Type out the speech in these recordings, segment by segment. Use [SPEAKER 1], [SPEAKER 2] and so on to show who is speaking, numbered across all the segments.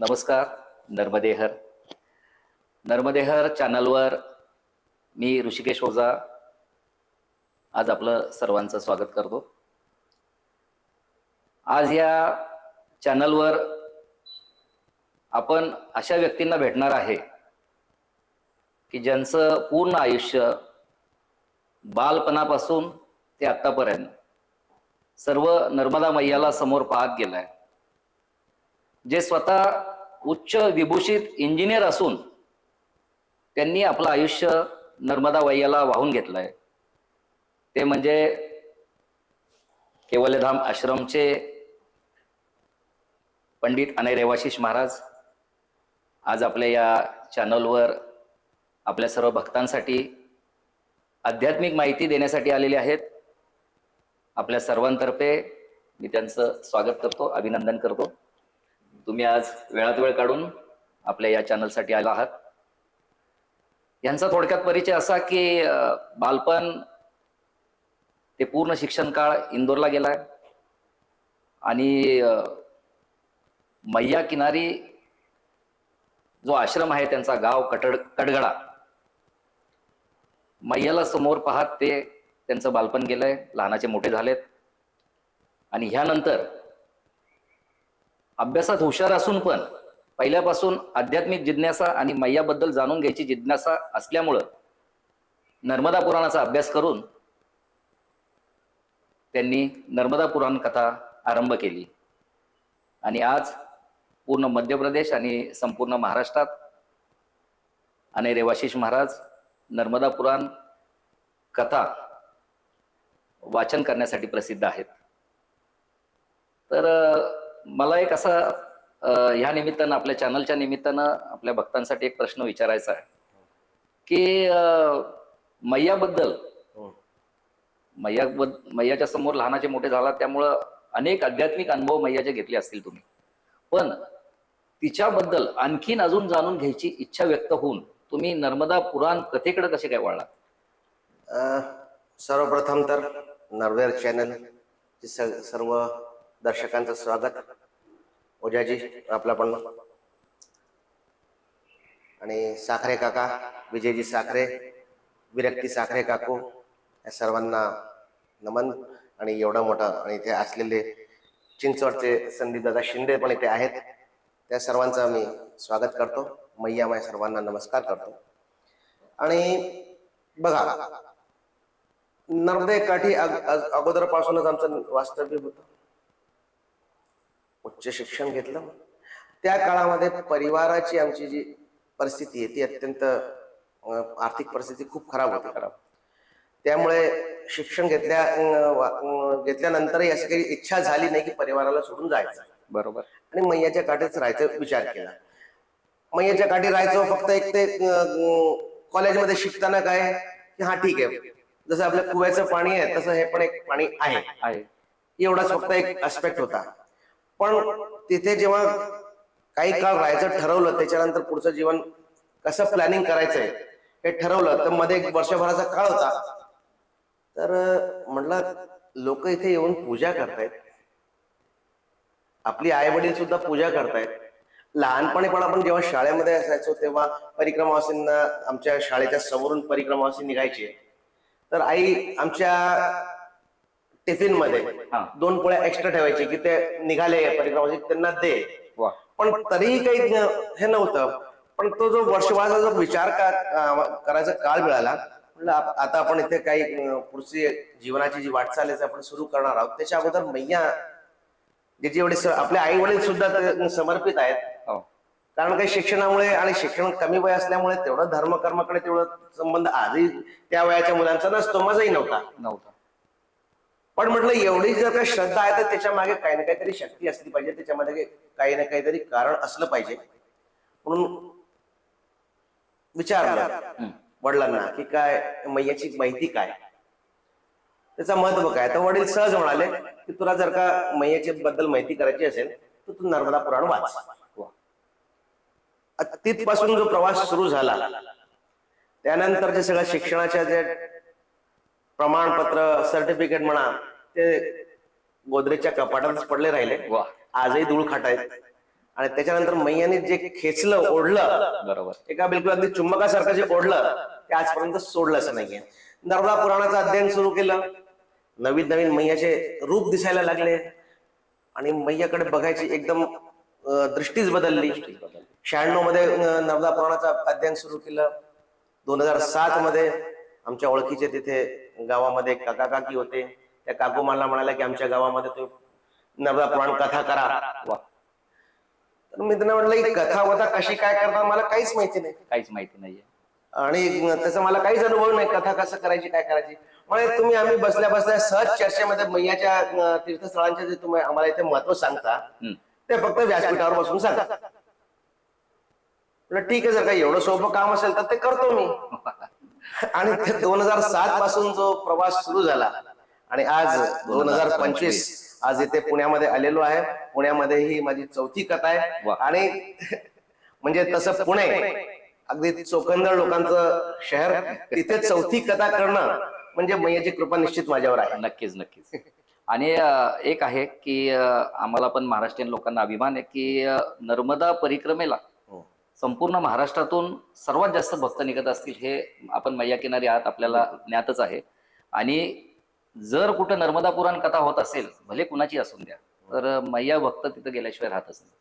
[SPEAKER 1] नमस्कार नर्मदेहर. नर्मदेहर चॅनलवर मी ऋषिकेश ओझा आज आपलं सर्वांचं स्वागत करतो. आज या चॅनलवर आपण अशा व्यक्तींना भेटणार आहे की ज्यांचं पूर्ण आयुष्य बालपणापासून ते आत्तापर्यंत सर्व नर्मदा मैयाला समोर पाहत गेलाय. जे स्वतः उच्च विभूषित इंजिनियर असून त्यांनी आपलं आयुष्य नर्मदा वैयाला वाहून घेतलंय. ते म्हणजे केवलधाम आश्रमचे पंडित आणि रेवाशिष महाराज. आज आपल्या या चॅनलवर आपल्या सर्व भक्तांसाठी आध्यात्मिक माहिती देण्यासाठी आलेले आहेत. आपल्या सर्वांतर्फे मी त्यांचं स्वागत करतो अभिनंदन करतो. तुम्ही आज वेळात वेळ काढून आपल्या या चॅनलसाठी आला आहात. यांचा थोडक्यात परिचय असा की बालपण ते पूर्ण शिक्षण काळ इंदोरला गेलाय. आणि मैया किनारी जो आश्रम आहे त्यांचा गाव कटड कडगडा मैयाला समोर पाहत ते त्यांचं बालपण गेलंय. लहानाचे मोठे झालेत. आणि ह्यानंतर अभ्यासात हुशार असून पण पहिल्यापासून आध्यात्मिक जिज्ञासा आणि मैयाबद्दल जाणून घ्यायची जिज्ञासा असल्यामुळं नर्मदा पुराणाचा अभ्यास करून त्यांनी नर्मदा पुराण कथा आरंभ केली. आणि आज पूर्ण मध्य प्रदेश आणि संपूर्ण महाराष्ट्रात आणि रेवाशिष महाराज नर्मदा पुराण कथा वाचन करण्यासाठी प्रसिद्ध आहेत. तर मला एक असा ह्या निमित्तानं आपल्या चॅनलच्या निमित्तानं आपल्या भक्तांसाठी एक प्रश्न विचारायचा आहे. की मैयाबद्दल मैया मैयाच्या समोर लहानाचे मोठे झाला त्यामुळं अनेक आध्यात्मिक अनुभव मैयाचे घेतले असतील तुम्ही. पण तिच्याबद्दल आणखीन अजून जाणून घ्यायची इच्छा व्यक्त होऊन तुम्ही नर्मदा पुराण कथेकडे कसे काय वळला
[SPEAKER 2] अ, सर्वप्रथम तर नरवेर चॅनल सर्व दर्शकांचं स्वागत. ओजाजी आपला पण. आणि साखरे काका विजयजी साखरे विरक्ती साखरे काकू या सर्वांना नमन. आणि एवढा मोठा आणि इथे असलेले चिंचवडचे संदीप दादा शिंदे पण इथे आहेत. त्या सर्वांचं मी स्वागत करतो. मैयामाय सर्वांना नमस्कार करतो. आणि बघा नर्मदे काठी अगोदरपासूनच आमचं वास्तव्य होतं. उच्च शिक्षण घेतलं. त्या काळामध्ये परिवाराची आमची जी परिस्थिती आहे ती अत्यंत आर्थिक परिस्थिती खूप खराब होती. खराब. त्यामुळे शिक्षण घेतल्या घेतल्यानंतरही अशी काही इच्छा झाली नाही की परिवाराला सोडून जायचं.
[SPEAKER 1] बरोबर.
[SPEAKER 2] आणि मैयाच्या काठीच राहायचा विचार केला. मैयाच्या काठी राहायचो फक्त एक ते कॉलेजमध्ये शिकताना काय की हा ठीक आहे. जसं आपल्या कुव्याचं पाणी आहे तसं हे पण एक पाणी आहे.
[SPEAKER 1] आहे.
[SPEAKER 2] एवढाच फक्त एक अस्पेक्ट होता. पण तिथे जेव्हा काही काळ राहायचं ठरवलं त्याच्यानंतर पुढचं जीवन कसं प्लॅनिंग करायचंय हे ठरवलं तर मध्ये एक वर्षभराचा काळ होता. तर म्हटलं लोक इथे येऊन पूजा करतायत. आपली आई वडील सुद्धा पूजा करतायत. लहानपणी पण आपण जेव्हा शाळेमध्ये असायचो तेव्हा परिक्रमावासींना आमच्या शाळेच्या समोरून परिक्रमावासी निघायचे. तर आई आमच्या टिफिनमध्ये
[SPEAKER 1] हा.
[SPEAKER 2] दोन पोळ्या एक्स्ट्रा ठेवायचे की ते निघाले परिक्रमावासी त्यांना दे.
[SPEAKER 1] वा.
[SPEAKER 2] पण तरीही काही न- हे नव्हतं. पण तो जो वर्षभराचा जो विचार का करायचा काळ मिळाला म्हणलं आप- आता आपण इथे काही अं, पुढची जीवनाची जी वाटचाल आहे ती आपण सुरू करणार आहोत. त्याच्या अगोदर मैया ज्याची एवढे स- आपले आई वडील सुद्धा ते समर्पित आहेत.
[SPEAKER 1] हो.
[SPEAKER 2] कारण काही शिक्षणामुळे आणि शिक्षण कमी वय असल्यामुळे तेवढं धर्मकर्माकडे तेवढं संबंध आजही त्या वयाच्या मुलांचा नसतो माझाही नव्हता.
[SPEAKER 1] नव्हता.
[SPEAKER 2] पण म्हटलं एवढी जर काही श्रद्धा आहे तर त्याच्यामागे काही ना काहीतरी शक्ती असली पाहिजे. त्याच्यामध्ये काही ना काहीतरी कारण असलं पाहिजे. म्हणून विचारलं. वडिलांना की काय मैयाची माहिती काय? त्याचा महत्त्व काय तर वडील सहज म्हणाले की तुला जर का मैयाची बद्दल माहिती करायची असेल तर तू नर्मदा पुराण वाच. तिथपासून जो प्रवास सुरू झाला त्यानंतर जे सगळं शिक्षणाच्या जे प्रमाणपत्र सर्टिफिकेट म्हणा ते गोदरेजच्या कपाटातच पडले राहिले.
[SPEAKER 1] वा.
[SPEAKER 2] आजही धूळ खाट आहेत. आणि त्याच्यानंतर मैयाने जे खेचलं ओढलं
[SPEAKER 1] बरोबर.
[SPEAKER 2] एका बिलकुल अगदी चुंबकासारखं जे ओढलं ते आजपर्यंत सोडलंच नाहीये. नर्मदा पुराणाचं अध्ययन सुरू केलं. नवीन नवीन मैयाचे रूप दिसायला लागले. आणि मैयाकडे बघायची एकदम दृष्टीच बदलली. शहाण्णवमध्ये नर्मदा पुराणाचं अध्ययन सुरू केलं. दोन हजार सात मध्ये आमच्या ओळखीचे तिथे गावामध्ये काका काकी होते. त्या काकू मला म्हणाल्या की आमच्या गावामध्ये तुम्ही नर्मदा पुराण कथा करा.
[SPEAKER 1] वा.
[SPEAKER 2] तर मी त्यांना म्हटलं ही कथा वथा कशी काय करतात मला काहीच माहिती नाही.
[SPEAKER 1] काहीच माहिती नाहीये.
[SPEAKER 2] आणि त्याचा मला काहीच अनुभव नाही कथा कसं करायची काय करायची. म्हणजे तुम्ही आम्ही बसल्या बसल्या सहज चर्चेमध्ये मैयाच्या तीर्थस्थळांचे जे तुम्ही आम्हाला इथे महत्त्व सांगता. ते फक्त व्यासपीठावर बसून सांगा. म्हटलं, ठीक आहे जर काही एवढं सोपं काम असेल तर ते करतो मी. आणि ते दोन हजार सात पासून जो प्रवास सुरू झाला आणि आज दोन हजार पंचवीस आज इथे पुण्यामध्ये आलेलो आहे पुण्यामध्ये ही माझी चौथी कथा आहे. आणि म्हणजे तसं पुणे अगदी चोखंदळ लोकांचं शहर तिथे चौथी कथा करणं म्हणजे मैयाची कृपा निश्चित माझ्यावर आहे
[SPEAKER 1] नक्कीच नक्कीच आणि एक आहे की आम्हाला पण महाराष्ट्रीयन लोकांना अभिमान आहे की नर्मदा परिक्रमेला. संपूर्ण महाराष्ट्रातून सर्वात जास्त भक्त निघत असतील हे आपण मैया किनारी आहात आपल्याला ज्ञातच आहे. आणि जर कुठं नर्मदा पुराण कथा होत असेल भले कुणाची असून द्या तर मैया भक्त तिथं गेल्याशिवाय राहतच नाही.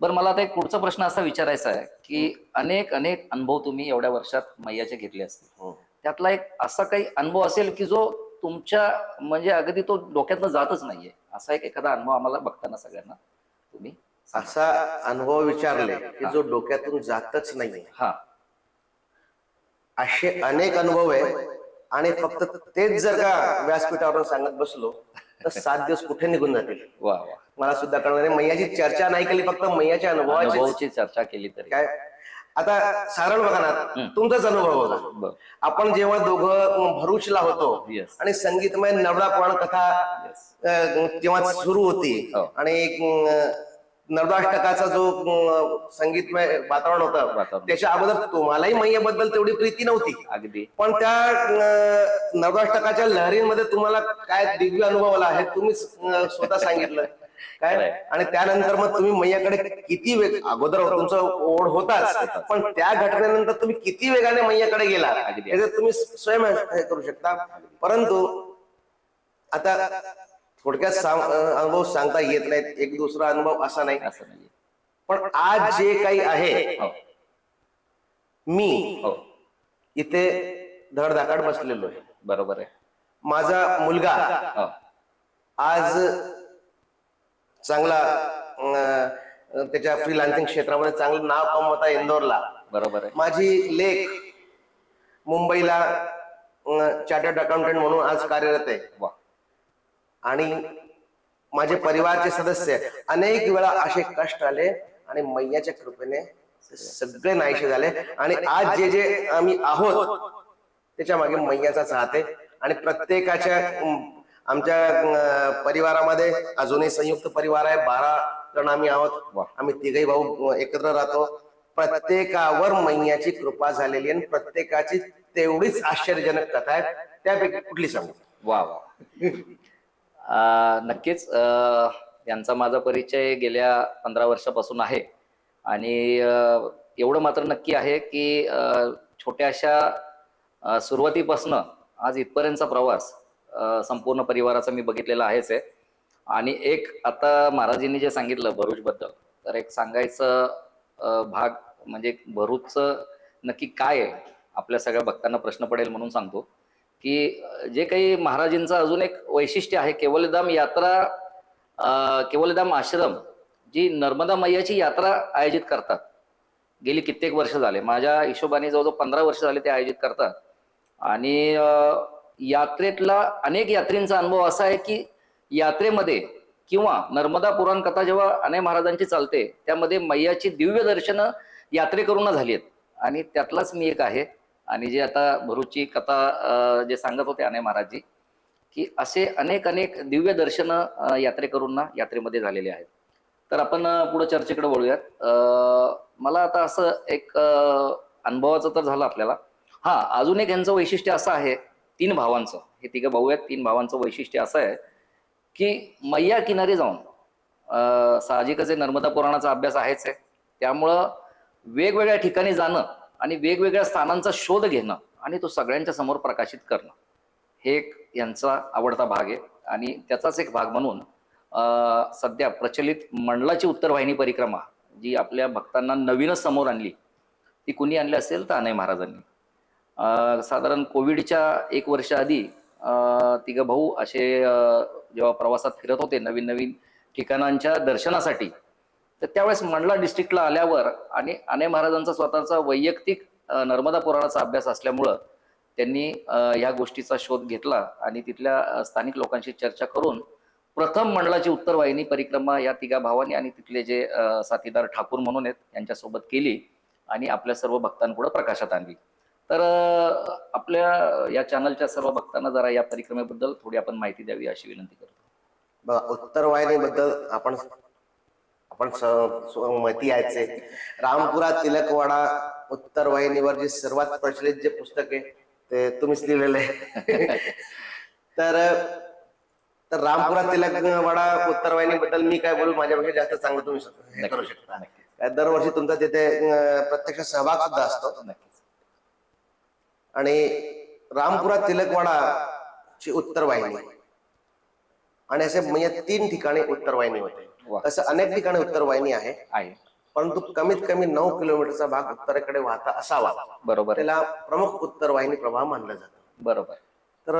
[SPEAKER 1] बरं मला आता एक पुढचा प्रश्न असा विचारायचा आहे की अनेक अनेक अनुभव तुम्ही एवढ्या वर्षात मैयाचे घेतले असतील.
[SPEAKER 2] हो.
[SPEAKER 1] त्यातला एक असा काही अनुभव असेल की जो तुमच्या म्हणजे अगदी तो डोक्यातनं जातच नाहीये. असा एक एखादा अनुभव आम्हाला बघताना सगळ्यांना.
[SPEAKER 2] असा अनुभव विचारले की जो डोक्यातून जातच नाही
[SPEAKER 1] हा.
[SPEAKER 2] असे अनेक अनुभव आहे आणि फक्त तेच जर का व्यासपीठावर सांगत बसलो तर सात दिवस कुठे निघून जातील? मला सुद्धा कळणार नाही. मैयाची चर्चा नाही केली फक्त मैयाच्या अनुभवाची
[SPEAKER 1] चर्चा केली तरी.
[SPEAKER 2] काय? आता साधारण बघा ना तुमचाच अनुभव
[SPEAKER 1] बर.
[SPEAKER 2] आपण जेव्हा दोघं भरूचला होतो आणि संगीतमय नवरा पुराण कथा जेव्हा सुरू होती
[SPEAKER 1] हो.
[SPEAKER 2] आणि अं, नवराष्टकाचा जो संगीतमय वातावरण होतं
[SPEAKER 1] वातावरण.
[SPEAKER 2] त्याच्या अगोदर तुम्हालाही मैयाबद्दल तेवढी प्रीती नव्हती
[SPEAKER 1] अगदी
[SPEAKER 2] पण त्या अं, नवराष्ट्रकाच्या लहरीमध्ये तुम्हाला काय दिव्य अनुभव आला आहे तुम्ही स्वतः सांगितलं काय
[SPEAKER 1] खरंय.
[SPEAKER 2] आणि त्यानंतर मग तुम्ही मैयाकडे किती वेग अगोदर तुमचं ओढ होताच पण त्या घटनेनंतर तुम्ही किती वेगाने मैयाकडे गेला
[SPEAKER 1] अगदी.
[SPEAKER 2] याचं तुम्ही स्वयं हे करू शकता परंतु आता थोडक्यात सांग- अनुभव सांगता येत नाहीत. एक दुसरा अनुभव असा नाही.
[SPEAKER 1] असं नाहीये.
[SPEAKER 2] पण आज जे काही आहे
[SPEAKER 1] हो.
[SPEAKER 2] मी
[SPEAKER 1] हो.
[SPEAKER 2] इथे धडधाकड बसलेलो आहे.
[SPEAKER 1] बरोबर आहे.
[SPEAKER 2] माझा मुलगा
[SPEAKER 1] हो.
[SPEAKER 2] आज चांगला अं, त्याच्या फ्रीलान्सिंग क्षेत्रामध्ये चांगलं नाव कमवत आहे इंदोरला.
[SPEAKER 1] बरोबर आहे.
[SPEAKER 2] माझी लेख मुंबईला चार्टर्ड अकाउंटंट म्हणून आज कार्यरत आहे.
[SPEAKER 1] वा.
[SPEAKER 2] आणि माझे परिवारचे सदस्य अनेक वेळा असे कष्ट आले आणि मैयाच्या कृपेने सगळे नाहीसे झाले. आणि आज जे जे आम्ही आहोत त्याच्यामागे मैयाचाच हात आहे. आणि प्रत्येकाच्या आमच्या परिवारामध्ये अजूनही संयुक्त परिवार आहे. बारा जण आम्ही आहोत. आम्ही तिघही भाऊ एकत्र राहतो. प्रत्येकावर मैयाची कृपा झालेली आणि प्रत्येकाची तेवढीच आश्चर्यजनक कथा आहे. त्यापैकी कुठली सांगू?
[SPEAKER 1] वा वा. नक्कीच यांचा माझा परिचय गेल्या पंधरा वर्षापासून आहे. आणि एवढं मात्र नक्की आहे की छोट्याशा सुरुवातीपासनं आज इथपर्यंतचा प्रवास संपूर्ण परिवाराचा मी बघितलेला आहेच आहे. आणि एक आता महाराजींनी जे सांगितलं भरूचबद्दल तर एक सांगायचं भाग म्हणजे भरूचचं नक्की काय आहे आपल्या सगळ्या भक्तांना प्रश्न पडेल म्हणून सांगतो. की जे काही महाराजांचं अजून एक वैशिष्ट्य आहे केवलधाम यात्रा केवलधाम आश्रम जी नर्मदा मैयाची यात्रा आयोजित करतात. गेली कित्येक वर्ष झाले. माझ्या हिशोबाने जवळजवळ पंधरा वर्ष झाले ते आयोजित करतात. आणि यात्रेतला अनेक यात्रींचा अनुभव असा आहे की यात्रेमध्ये किंवा नर्मदा पुराण कथा जेव्हा अनेक महाराजांची चालते त्यामध्ये मैयाची दिव्य दर्शनं यात्रेकरूंना झाली आहेत. आणि त्यातलाच मी एक आहे. आणि जे आता भरूची कथा जे सांगत होते अने महाराजजी की असे अनेक अनेक दिव्य दर्शन यात्रेकरूंना यात्रेमध्ये झालेले आहेत. तर आपण पुढे चर्चेकडे वळूयात. मला आता असं एक अनुभवाचं तर झालं आपल्याला. हा अजून एक यांचं वैशिष्ट्य असं आहे तीन भावांचं. हे तिघं भाऊ आहेत तीन भावांचं वैशिष्ट्य असं आहे की मैया किनारी जाऊन साहजिकच नर्मदा पुराणाचा अभ्यास आहेच आहे. त्यामुळं वेगवेगळ्या ठिकाणी जाणं आणि वेगवेगळ्या स्थानांचा शोध घेणं आणि तो सगळ्यांच्या समोर प्रकाशित करणं. हे एक यांचा आवडता भाग आहे. आणि त्याचाच एक भाग म्हणून सध्या प्रचलित मंडलाची उत्तरवाहिनी परिक्रमा जी आपल्या भक्तांना नवीनच समोर आणली ती कुणी आणली असेल तर अनय महाराजांनी. साधारण कोविडच्या एक वर्ष आधी तिघं भाऊ असे जेव्हा प्रवासात फिरत होते नवीन नवीन ठिकाणांच्या दर्शनासाठी तर त्यावेळेस मंडला डिस्ट्रिक्टला आल्यावर आणि अनय महाराजांचा स्वतःचा वैयक्तिक नर्मदा पुराणाचा अभ्यास असल्यामुळं त्यांनी ह्या गोष्टीचा शोध घेतला आणि तिथल्या स्थानिक लोकांशी चर्चा करून प्रथम मंडळाची उत्तरवाहिनी परिक्रमा या तिघा भावांनी आणि तिथले जे साथीदार ठाकूर म्हणून आहेत यांच्यासोबत केली आणि आपल्या सर्व भक्तांपुढे प्रकाशात आणली. तर आपल्या या चॅनलच्या सर्व भक्तांना जरा या परिक्रमेबद्दल थोडी आपण माहिती द्यावी अशी विनंती करतो.
[SPEAKER 2] उत्तर उत्तरवाहिनीबद्दल आपण आपण माहिती आहे रामपुरा तिलकवाडा उत्तरवाहिनीवर जे सर्वात प्रचलित जे पुस्तक आहे ते तुम्हीच लिहिलेलं आहे. तर तर रामपुरा तिलकवाडा उत्तरवाहिनीबद्दल मी काय बोलू? माझ्यापेक्षा जास्त चांगलं तुम्ही करू शकता. दरवर्षी तुमचा तिथे प्रत्यक्ष सहभाग सुद्धा असतो. आणि रामपुरा तिलकवाडा ची उत्तरवाहिनी आणि असे म्हणजे तीन ठिकाणी उत्तरवाहिनी होते.
[SPEAKER 1] वा
[SPEAKER 2] तसं अनेक ठिकाणी उत्तरवाहिनी आहे.
[SPEAKER 1] आहे.
[SPEAKER 2] परंतु कमीत कमी नऊ किलोमीटरचा भाग उत्तरेकडे वाहता असावा.
[SPEAKER 1] बरोबर
[SPEAKER 2] त्याला प्रमुख उत्तरवाहिनी प्रवाह मानलं जातं.
[SPEAKER 1] बरोबर
[SPEAKER 2] तर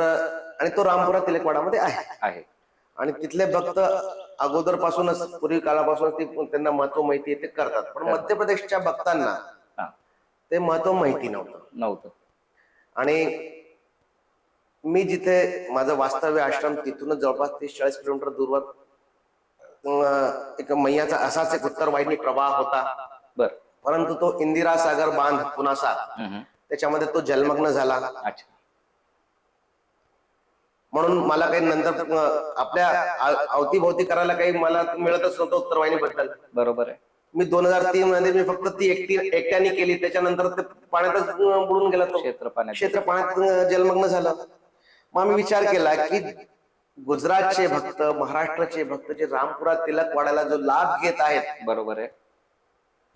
[SPEAKER 2] आणि तो रामपुरा तिलकवाडामध्ये आहे.
[SPEAKER 1] आहे.
[SPEAKER 2] आणि तिथले भक्त अगोदर पासूनच पूर्वी काळापासून ते त्यांना महत्त्व माहिती ते करतात. पण मध्य प्रदेशच्या भक्तांना ते महत्त्व माहिती नव्हतं.
[SPEAKER 1] नव्हतं.
[SPEAKER 2] आणि मी जिथे माझं वास्तव्य आश्रम तिथूनच जवळपास तीस चाळीस किलोमीटर दूरवर एक मैयाचा असाच एक उत्तरवाहिनी प्रवाह होता.
[SPEAKER 1] बर.
[SPEAKER 2] परंतु तो इंदिरा सागर बांध पुनासा. त्याच्यामध्ये तो जलमग्न झाला. म्हणून मला काही नंतर आपल्या अवतीभोवती करायला काही मला मिळतच नव्हतं उत्तरवाहिनी बद्दल
[SPEAKER 1] बरोबर आहे.
[SPEAKER 2] मी दोन हजार तीन मध्ये मी फक्त ती एकटी एकट्याने केली. त्याच्यानंतर ते पाण्यातच बुडून गेला तो.
[SPEAKER 1] क्षेत्र पाण्यात.
[SPEAKER 2] क्षेत्र पाण्यात जलमग्न झालं. मग आम्ही विचार केला की गुजरातचे भक्त महाराष्ट्राचे भक्त जे रामपुरा तिलकवाड्याला जो लाभ घेत आहेत
[SPEAKER 1] बरोबर आहे.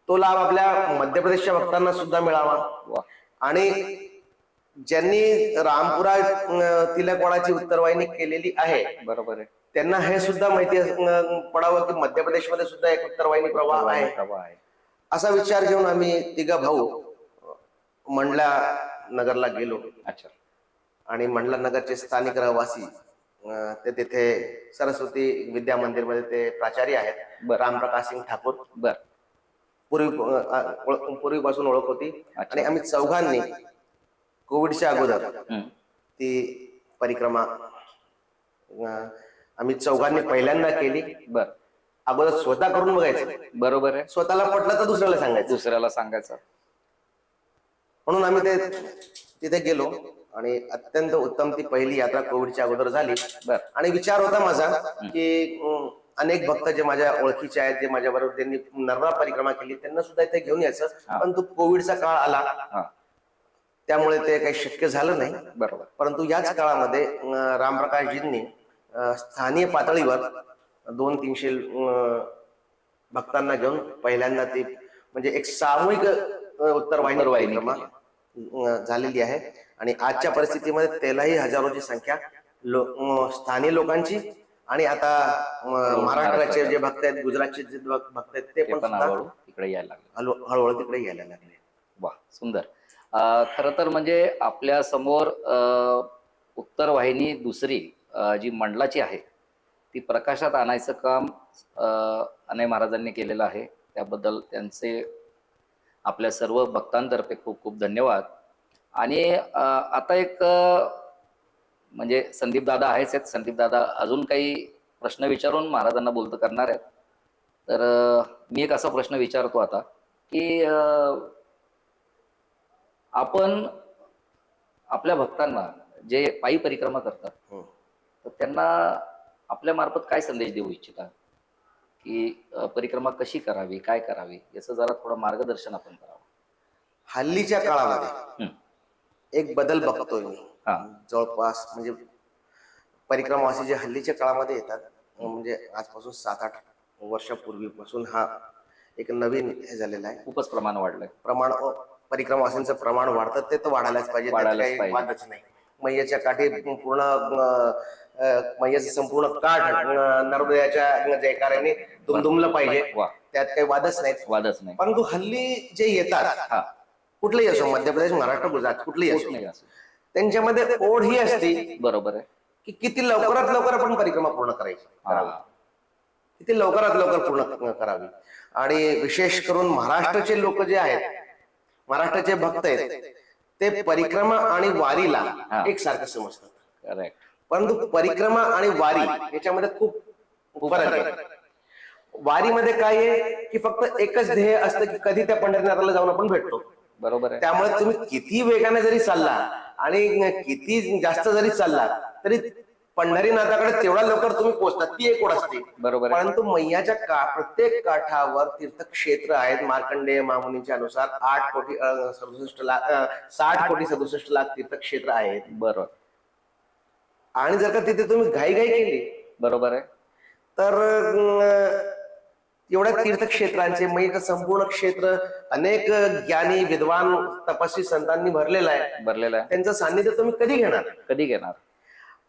[SPEAKER 2] तो लाभ आपल्या मध्य प्रदेशच्या भक्तांना सुद्धा मिळावा. आणि ज्यांनी रामपुरा तिलकवाडाची उत्तरवाहिनी केलेली आहे
[SPEAKER 1] बरोबर आहे.
[SPEAKER 2] त्यांना हे सुद्धा माहिती पडावं की मध्य प्रदेशमध्ये सुद्धा एक उत्तरवाहिनी प्रवाह आहे. असा विचार घेऊन आम्ही तिघा भाऊ मंडला नगरला गेलो.
[SPEAKER 1] अच्छा.
[SPEAKER 2] आणि मंडला नगरचे स्थानिक रहिवासी ते तिथे सरस्वती विद्या मंदिरमध्ये ते प्राचार्य आहेत.
[SPEAKER 1] बरं.
[SPEAKER 2] रामप्रकाश सिंग ठाकूर.
[SPEAKER 1] बर.
[SPEAKER 2] पूर्वी पूर्वीपासून ओळख होती.
[SPEAKER 1] अच्छा.
[SPEAKER 2] आणि आम्ही चौघांनी कोविडच्या अगोदर
[SPEAKER 1] हम्म.
[SPEAKER 2] ती परिक्रमा अं, आम्ही चौघांनी पहिल्यांदा केली.
[SPEAKER 1] बर.
[SPEAKER 2] अगोदर स्वतः करून बघायचं.
[SPEAKER 1] बरोबर आहे.
[SPEAKER 2] स्वतःला पटलं तर दुसऱ्याला सांगायचं.
[SPEAKER 1] दुसऱ्याला सांगायचं.
[SPEAKER 2] म्हणून आम्ही ते तिथे गेलो. आणि अत्यंत उत्तम ती पहिली यात्रा कोविडच्या अगोदर झाली. आणि विचार होता माझा की अनेक भक्त जे माझ्या ओळखीचे आहेत जे माझ्या बरोबर त्यांनी नर्मदा परिक्रमा केली त्यांना सुद्धा इथे घेऊन यायचं.
[SPEAKER 1] हा.
[SPEAKER 2] परंतु कोविडचा काळ आला. त्यामुळे ते काही शक्य झालं नाही.
[SPEAKER 1] बरोबर.
[SPEAKER 2] परंतु याच काळामध्ये रामप्रकाशजींनी स्थानीय पातळीवर दोन तीनशे भक्तांना घेऊन पहिल्यांदा ती म्हणजे एक सामूहिक परिक्रमा अं, झालेली आहे. आणि आजच्या परिस्थितीमध्ये त्यालाही हजारोची संख्या लो स्थानिक लोकांची आणि आता अं, महाराष्ट्राचे जे भक्त आहेत गुजरातचे जे भक्त आहेत ते पण
[SPEAKER 1] हळूहळू इकडे यायला लागले.
[SPEAKER 2] हळू- हळूहळू तिकडे यायला लागले.
[SPEAKER 1] वा सुंदर. खरं तर म्हणजे आपल्यासमोर अं, उत्तरवाहिनी दुसरी जी मंडलाची आहे ती प्रकाशात आणायचं काम अं, अनय महाराजांनी केलेलं आहे. त्याबद्दल त्यांचे आपल्या सर्व भक्तांतर्फे खूप खूप धन्यवाद. आणि आता एक म्हणजे संदीप दादा आहेच आहेत. संदीप दादा अजून काही प्रश्न विचारून महाराजांना बोलतं करणार आहेत. तर मी एक असा प्रश्न विचारतो आता की आपण आपल्या भक्तांना जे पायी परिक्रमा करतात
[SPEAKER 2] हम्म.
[SPEAKER 1] तर त्यांना आपल्या मार्फत काय संदेश देऊ इच्छिता? की परिक्रमा कशी करावी? काय करावी? याचं जरा थोडं मार्गदर्शन आपण करावं.
[SPEAKER 2] हल्लीच्या काळामध्ये. एक बदल बघतोय मी.
[SPEAKER 1] हा.
[SPEAKER 2] जवळपास म्हणजे परिक्रमावासी जे हल्लीच्या काळामध्ये येतात म्हणजे आजपासून सात आठ वर्षापूर्वीपासून हा एक नवीन हे झालेला आहे.
[SPEAKER 1] खूपच प्रमाण वाढलंय.
[SPEAKER 2] प्रमाण परिक्रमावासींचं प्रमाण वाढतं ते तर वाढायलाच पाहिजे त्यात
[SPEAKER 1] वाढायलाच
[SPEAKER 2] काही
[SPEAKER 1] पाहिजे.
[SPEAKER 2] वादच नाही. मैयाच्या काठी पूर्ण अ, अ, मैयाचं संपूर्ण काठ अ, नर्मदेच्या जयकाराने दुमदुमलं पाहिजे.
[SPEAKER 1] वा.
[SPEAKER 2] त्यात काही वादच नाही
[SPEAKER 1] वादच नाही.
[SPEAKER 2] परंतु हल्ली जे येतात
[SPEAKER 1] हा.
[SPEAKER 2] कुठलेही असो मध्य प्रदेश महाराष्ट्र गुजरात कुठलेही असो. त्यांच्यामध्ये ओढ ही असते
[SPEAKER 1] बरोबर आहे.
[SPEAKER 2] की किती लवकरात लवकर आपण परिक्रमा पूर्ण करायची. किती लवकरात लवकर पूर्ण करावी. आणि विशेष करून महाराष्ट्राचे लोक जे आहेत महाराष्ट्राचे भक्त आहेत ते परिक्रमा आणि वारीला
[SPEAKER 1] हा.
[SPEAKER 2] एकसारखं समजतात. परंतु परिक्रमा आणि वारी याच्यामध्ये खूप फरक आहे. वारीमध्ये काय आहे की फक्त एकच ध्येय असतं की कधी त्या पंढरीनाथाला जाऊन आपण भेटतो.
[SPEAKER 1] बरोबर आहे.
[SPEAKER 2] त्यामुळे तुम्ही किती वेगाने जरी चालला आणि किती जास्त जरी चालला तरी पंढरीनाथाकडे तेवढा लवकर तुम्ही पोहोचता ती एक ओढ असते.
[SPEAKER 1] बरोबर
[SPEAKER 2] परंतु मैयाच्या का प्रत्येक काठावर तीर्थक्षेत्र आहेत मार्कंडेय मामुनीच्या अनुसार आठ कोटी सदुसष्ट लाख साठ कोटी सदुसष्ट लाख तीर्थक्षेत्र आहेत.
[SPEAKER 1] बरोबर.
[SPEAKER 2] आणि जर का तिथे तुम्ही घाई घाई केली
[SPEAKER 1] बरोबर आहे.
[SPEAKER 2] तर एवढ्या तीर्थक्षेत्रांचे मैयाचं संपूर्ण क्षेत्र अनेक ज्ञानी विद्वान तपस्वी संतांनी भरलेलं आहे.
[SPEAKER 1] भरलेला आहे.
[SPEAKER 2] त्यांचं सान्निध्य तुम्ही कधी घेणार?
[SPEAKER 1] कधी घेणार?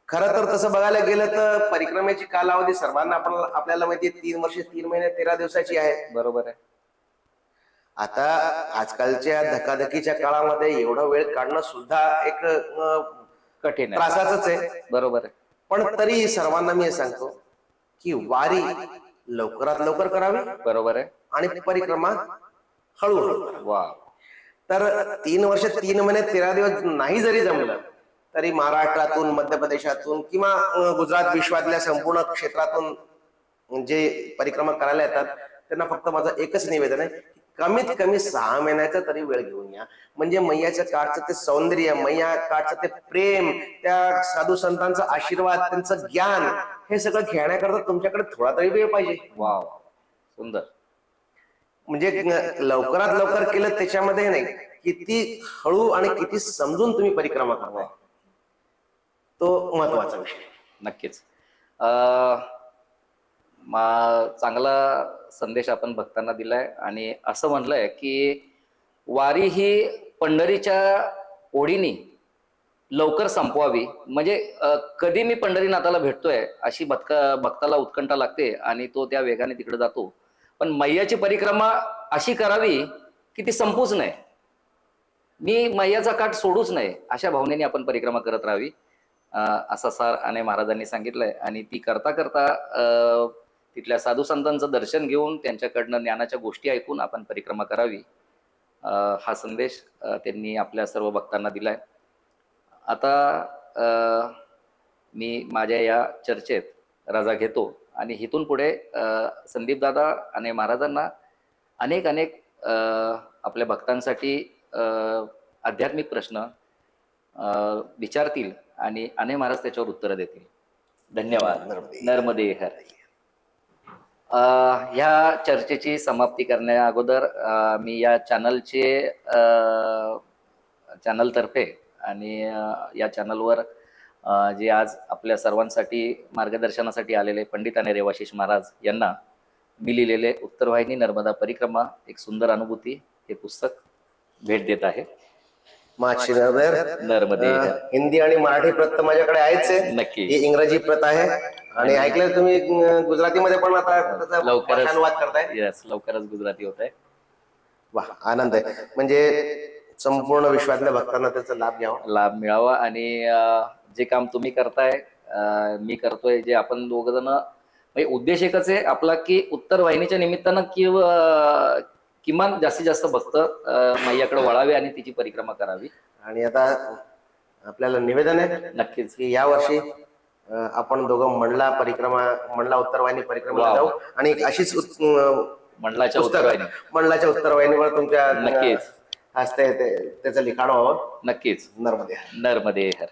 [SPEAKER 2] खरं तर तसं बघायला गेलं तर परिक्रमेची कालावधी सर्वांना आपण आपल्याला माहिती तीन वर्ष तीन महिने तेरा दिवसाची आहे.
[SPEAKER 1] बरोबर आहे.
[SPEAKER 2] आता आजकालच्या धकाधकीच्या काळामध्ये एवढा वेळ काढणं सुद्धा एक
[SPEAKER 1] कठीण आहे.
[SPEAKER 2] त्रासाचंच आहे.
[SPEAKER 1] बरोबर आहे.
[SPEAKER 2] पण तरी सर्वांना मी सांगतो की वारी लवकरात लवकर करावी.
[SPEAKER 1] बरोबर आहे.
[SPEAKER 2] आणि परिक्रमा हळूहळू.
[SPEAKER 1] वा.
[SPEAKER 2] तर तीन वर्ष तीन महिने तेरा दिवस नाही जरी जमलं तरी महाराष्ट्रातून मध्य प्रदेशातून किंवा गुजरात विश्वातल्या संपूर्ण क्षेत्रातून जे परिक्रमा करायला येतात त्यांना फक्त माझं एकच निवेदन आहे कमीत कमी सहा महिन्याचा तरी वेळ घेऊन या. म्हणजे मैयाच्या काळचं ते सौंदर्य मैया काळचं ते प्रेम त्या साधू संतांचा आशीर्वाद त्यांचं ज्ञान हे सगळं घेण्याकरता तुमच्याकडे थोडा तरी वेळ पाहिजे.
[SPEAKER 1] वा. सुंदर.
[SPEAKER 2] म्हणजे लवकरात लवकर केलं त्याच्यामध्ये नाही किती हळू आणि किती समजून तुम्ही परिक्रमा करताय तो महत्त्वाचा विषय.
[SPEAKER 1] नक्कीच. चांगला संदेश आपण भक्तांना दिलाय आणि असं म्हणलंय की वारी ही पंढरीच्या ओढीनी लवकर संपवावी. म्हणजे कधी मी पंढरीनाथाला भेटतोय अशी भक्का भक्ताला उत्कंठा लागते आणि तो त्या वेगाने तिकडे जातो. पण मैयाची परिक्रमा अशी करावी की ती संपूच नाही. मी मैयाचा काठ सोडूच नाही अशा भावनेने आपण परिक्रमा करत राहावी असा सार आणि महाराजांनी सांगितलंय. आणि ती करता करता तिथल्या साधू संतांचं दर्शन घेऊन त्यांच्याकडनं ज्ञानाच्या गोष्टी ऐकून आपण परिक्रमा करावी. हा संदेश त्यांनी आपल्या सर्व भक्तांना दिलाय. आता मी माझ्या या चर्चेत रजा घेतो आणि इथून पुढे संदीप दादा आणि महाराजांना अनेक अनेक आपल्या भक्तांसाठी आध्यात्मिक प्रश्न विचारतील आणि अने महाराज त्याच्यावर उत्तरं देतील. धन्यवाद.
[SPEAKER 2] नर्मदे.
[SPEAKER 1] नर्मदे हर. ह्या चर्चेची समाप्ती करण्या अगोदर मी या चॅनलचे चॅनलतर्फे आणि या चॅनलवर जे आज आपल्या सर्वांसाठी मार्गदर्शनासाठी आलेले पंडित आणि रेवाशिष महाराज यांना मी लिहिलेले उत्तरवाहिनी नर्मदा परिक्रमा एक सुंदर अनुभूती हे पुस्तक भेट देत आहे. नर्मदे.
[SPEAKER 2] हिंदी आणि मराठी प्रत माझ्याकडे आहेच. आहे
[SPEAKER 1] नक्की.
[SPEAKER 2] ही इंग्रजी प्रत आहे. आणि ऐकलं तुम्ही गुजरातीमध्ये पण आता त्याचा
[SPEAKER 1] लवकरच.
[SPEAKER 2] अनुवाद करताय.
[SPEAKER 1] येस लवकरच गुजराती होत आहे.
[SPEAKER 2] वा आनंद आहे. म्हणजे संपूर्ण विश्वातल्या भक्तांना त्याचा लाभ घ्यावा.
[SPEAKER 1] लाभ मिळावा. आणि जे काम तुम्ही करताय मी करतोय जे आपण दोघ जण म्हणजे उद्देश एकच आहे आपला की उत्तर वाहिनीच्या निमित्तानं किंवा किमान जास्तीत जास्त भक्त मैयाकडे वळावे आणि तिची परिक्रमा करावी.
[SPEAKER 2] आणि आता आपल्याला निवेदन आहे
[SPEAKER 1] नक्कीच.
[SPEAKER 2] की या वर्षी आपण दोघं मंडला परिक्रमा मंडला उत्तरवाहिनी परिक्रमाला
[SPEAKER 1] वा.
[SPEAKER 2] जाऊ. आणि अशीच पुस्तक
[SPEAKER 1] उत्तरवाहिनी
[SPEAKER 2] मंडलाच्या उत्तरवाहिनीवर तुमच्या
[SPEAKER 1] नक्कीच.
[SPEAKER 2] हस्ते ते- त्याचं लिखाण व्हावं
[SPEAKER 1] नक्कीच.
[SPEAKER 2] नर्मदे.
[SPEAKER 1] नर्मदे हर.